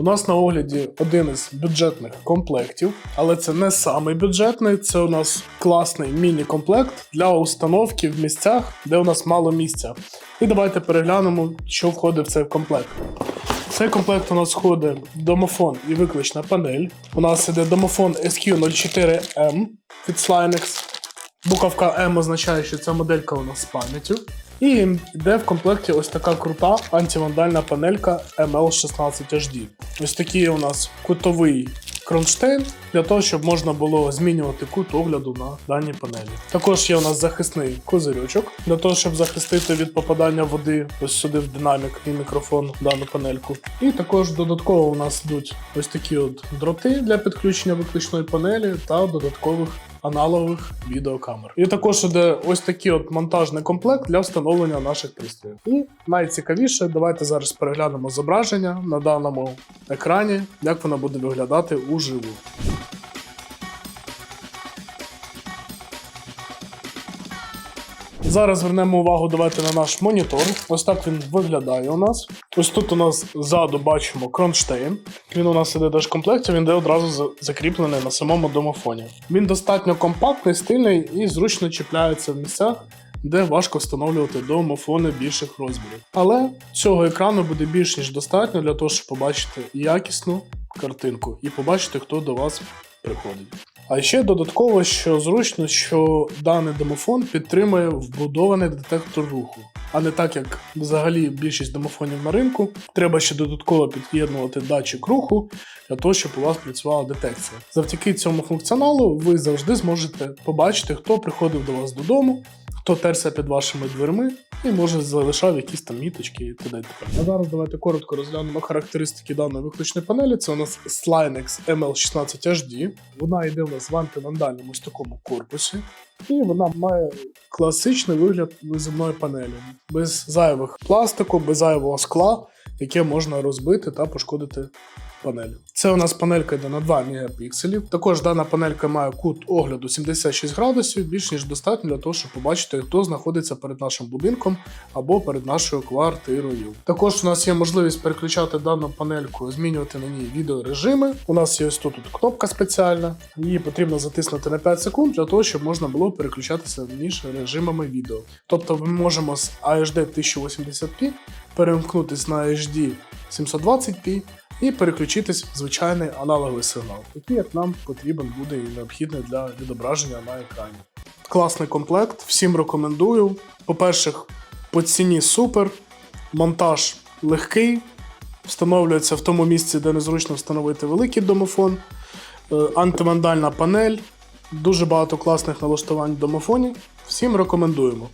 У нас на огляді один із бюджетних комплектів, але це не самий бюджетний. Це у нас класний міні-комплект для установки в місцях, де у нас мало місця. І давайте переглянемо, що входить в цей комплект. В цей комплект у нас входить домофон і виклична панель. У нас іде домофон SQ04M від Slinex. Буковка М означає, що ця моделька у нас з пам'яттю. І йде в комплекті ось така крута антивандальна панелька ML16HD. Ось такий у нас кутовий кронштейн для того, щоб можна було змінювати кут огляду на даній панелі. Також є у нас захисний козирьочок для того, щоб захистити від попадання води ось сюди в динамік і мікрофон дану панельку. І також додатково у нас йдуть ось такі от дроти для підключення виключної панелі та додаткових аналогових відеокамер. І також іде ось такий от монтажний комплект для встановлення наших пристроїв. І найцікавіше, давайте зараз переглянемо зображення на даному екрані, як воно буде виглядати уживу. Зараз звернемо увагу давайте на наш монітор. Ось так він виглядає у нас. Ось тут у нас ззаду бачимо кронштейн. Він у нас іде теж в комплекті, він йде одразу закріплений на самому домофоні. Він достатньо компактний, стильний і зручно чіпляється в місцях, де важко встановлювати домофони більших розмірів. Але цього екрану буде більш ніж достатньо для того, щоб побачити якісну картинку і побачити, хто до вас приходить. А ще додатково, що зручно, що даний домофон підтримує вбудований детектор руху, а не так як взагалі більшість домофонів на ринку. Треба ще додатково під'єднувати датчик руху для того, щоб у вас працювала детекція. Завдяки цьому функціоналу ви завжди зможете побачити, хто приходив до вас додому, хто терся під вашими дверми і може залишав якісь там міточки і т.д. А зараз давайте коротко розглянемо характеристики даної виключної панелі. Це у нас Slinex ML16HD. Вона йде у нас в антивандальному ось такому корпусі. І вона має класичний вигляд виземної панелі, без зайвих пластику, без зайвого скла, яке можна розбити та пошкодити панель. Це у нас панелька йде на 2 мегапікселів. Також дана панелька має кут огляду 76 градусів, більш ніж достатньо для того, щоб побачити, хто знаходиться перед нашим будинком або перед нашою квартирою. Також у нас є можливість переключати дану панельку, змінювати на ній відеорежими. У нас є ось тут, кнопка спеціальна. Її потрібно затиснути на 5 секунд для того, щоб можна було переключатися між режимами відео. Тобто ми можемо з AHD 1080p перемкнутися на HD 720p і переключитись в звичайний аналоговий сигнал, який як нам потрібен буде і необхідний для відображення на екрані. Класний комплект, всім рекомендую. По-перше, по ціні супер, монтаж легкий, встановлюється в тому місці, де незручно встановити великий домофон, е, антивандальна панель, дуже багато класних налаштувань в домофоні. Всім рекомендуємо.